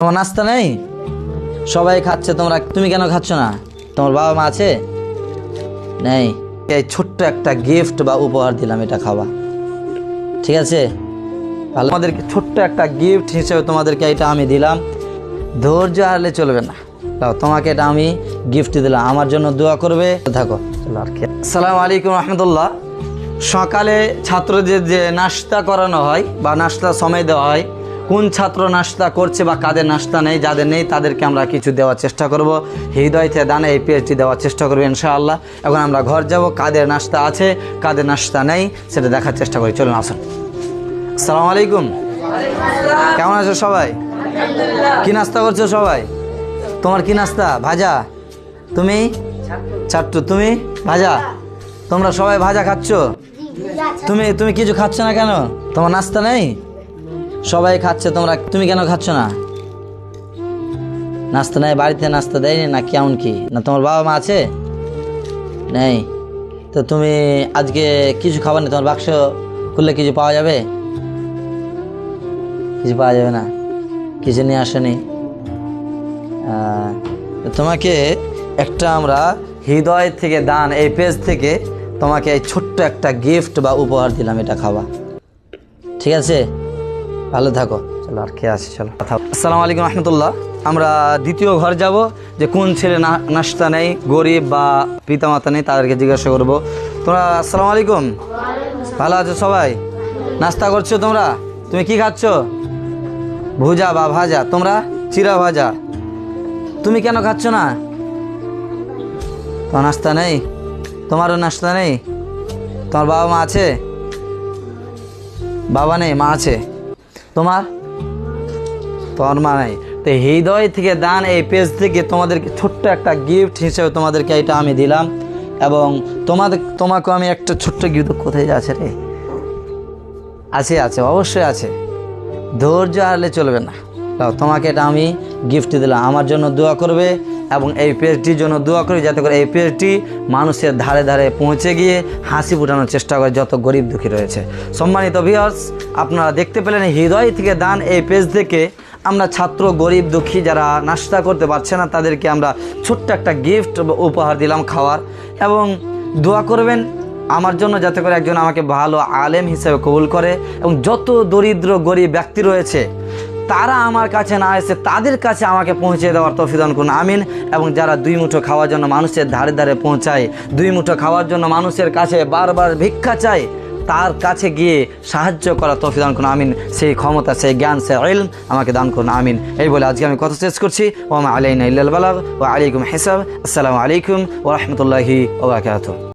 তোমার নাস্তা নেই? সবাই খাচ্ছে, তোমরা তুমি কেন খাচ্ছ না? তোমার বাবা মা আছে? নেই। এই ছোট্ট একটা গিফট বা উপহার দিলাম, এটা খাওয়া ঠিক আছে? ভালো আমাদেরকে ছোট্ট একটা গিফট হিসেবে তোমাদেরকে এটা আমি দিলাম। ধৈর্য হারলে চলবে না। দাও, তোমাকে এটা আমি গিফট দিলাম। আমার জন্য দোয়া করবে। থাকো আসসালামু আলাইকুম রহমতুল্লাহ। সকালে ছাত্রদের যে নাস্তা করানো হয় বা নাস্তা সময় দেওয়া হয় কোন ছাত্র নাস্তা করছে বা কাদের নাস্তা নেই যাদের নেই তাদেরকে আমরা কিছু দেওয়ার চেষ্টা করব। হৃদয় থেকে দানে এই পিএইচডি দেওয়ার চেষ্টা করব ইনশাআল্লাহ। এখন আমরা ঘর যাব কাদের নাস্তা আছে কাদের নাস্তা নেই সেটা দেখার চেষ্টা করি। চলুন আসুন। আসসালামু আলাইকুম। কেমন আছো সবাই? কি নাস্তা করছ সবাই? তোমার কি নাস্তা ভাজা? তুমি? চাট্টু। তুমি? ভাজা? তোমরা সবাই ভাজা খাচ্ছ? তুমি তুমি কিছু খাচ্ছ না কেন? তোমার নাস্তা নেই? সবাই খাচ্ছে, তোমরা তুমি কেন খাচ্ছ না? নাস্তা নেই, বাড়িতে নাস্তা দেয়নি না কেমন কি? না তোমার বাবা মা আছে? নেই। তো তুমি আজকে কিছু খাবার নেই, তোমার বাক্স খুললে কিছু পাওয়া যাবে? কিছু পাওয়া যাবে না। কিছু নিয়ে আসেনি। তোমাকে একটা আমরা হৃদয় থেকে দান, এই পেজ থেকে তোমাকে এই ছোট্ট একটা গিফট বা উপহার দিলাম এটা খাওয়া। ঠিক আছে? ভালো থাকো। চলো আর খেয়ে আসি, চলো। কথা আসসালামু আলাইকুম রহমতুল্লাহ। আমরা দ্বিতীয় ঘর যাব যে কোন ছেলে না নাস্তা নেই গরিব বা পিতামাতা নেই তাদেরকে জিজ্ঞাসা করব। তোমরা আসসালামু আলাইকুম। ভালো আছো সবাই? নাস্তা করছ তোমরা? তুমি কি খাচ্ছ? ভুজা বা ভাজা? তোমরা? চিরা ভাজা। তুমি কেন খাচ্ছ না? তোমার নাস্তা নেই? তোমারও নাস্তা নেই? তোমার বাবা মা আছে? বাবা নেই, মা আছে? তোমার? তোমার মা নাই তো হৃদয় থেকে দান এই পেজ থেকে তোমাদেরকে ছোট্ট একটা গিফট হিসেবে তোমাদেরকে এটা আমি দিলাম এবং তোমাদের তোমাকে আমি একটা ছোট্ট গিফট কোথায় আছে রে? আছে আছে, অবশ্যই আছে। ধৈর্য হারলে চলবে না। দাও, তোমাকে এটা আমি গিফট দিলাম। আমার জন্য দোয়া করবে এবং এই পেজটির জন্য দোয়া করি যাতে করে এই পেজটি মানুষের ধারে ধারে পৌঁছে গিয়ে হাসি ফুটানোর চেষ্টা করে যত গরিব দুঃখী রয়েছে। সম্মানিত ভিউয়ার্স আপনারা দেখতে পেলেন হৃদয় থেকে দান এই পেজ থেকে। আমরা ছাত্র, গরিব, দুঃখী যারা নাস্তা করতে পারছে না, তাদেরকে আমরা ছোট্ট একটা গিফট উপহার দিলাম খাওয়ার এবং দোয়া করবেন আমার জন্য যাতে করে একজন আমাকে ভালো আলেম হিসেবে কবুল করে এবং যত দরিদ্র, গরিব ব্যক্তি রয়েছে তারা আমার কাছে না এসে তাদের কাছে আমাকে পৌঁছে দেওয়ার তফিদান করুন, আমিন। এবং যারা দুই মুঠো খাওয়ার জন্য মানুষের ধারে ধারে পৌঁছায়, দুই মুঠো খাওয়ার জন্য মানুষের কাছে বারবার ভিক্ষা চায়, তার কাছে গিয়ে সাহায্য করা তফি দান করুন, আমিন। সেই ক্ষমতা, সেই জ্ঞান, সেই ইলম আমাকে দান করুন, আমিন। এই বলে আজকে আমি কথা শেষ করছি। ওমা আলাইনা ইল্লাল ও আলাইকুম হিসাব। আসসালামু আলাইকুম ও রহমতুল্লাহি ওবরাকাতুহ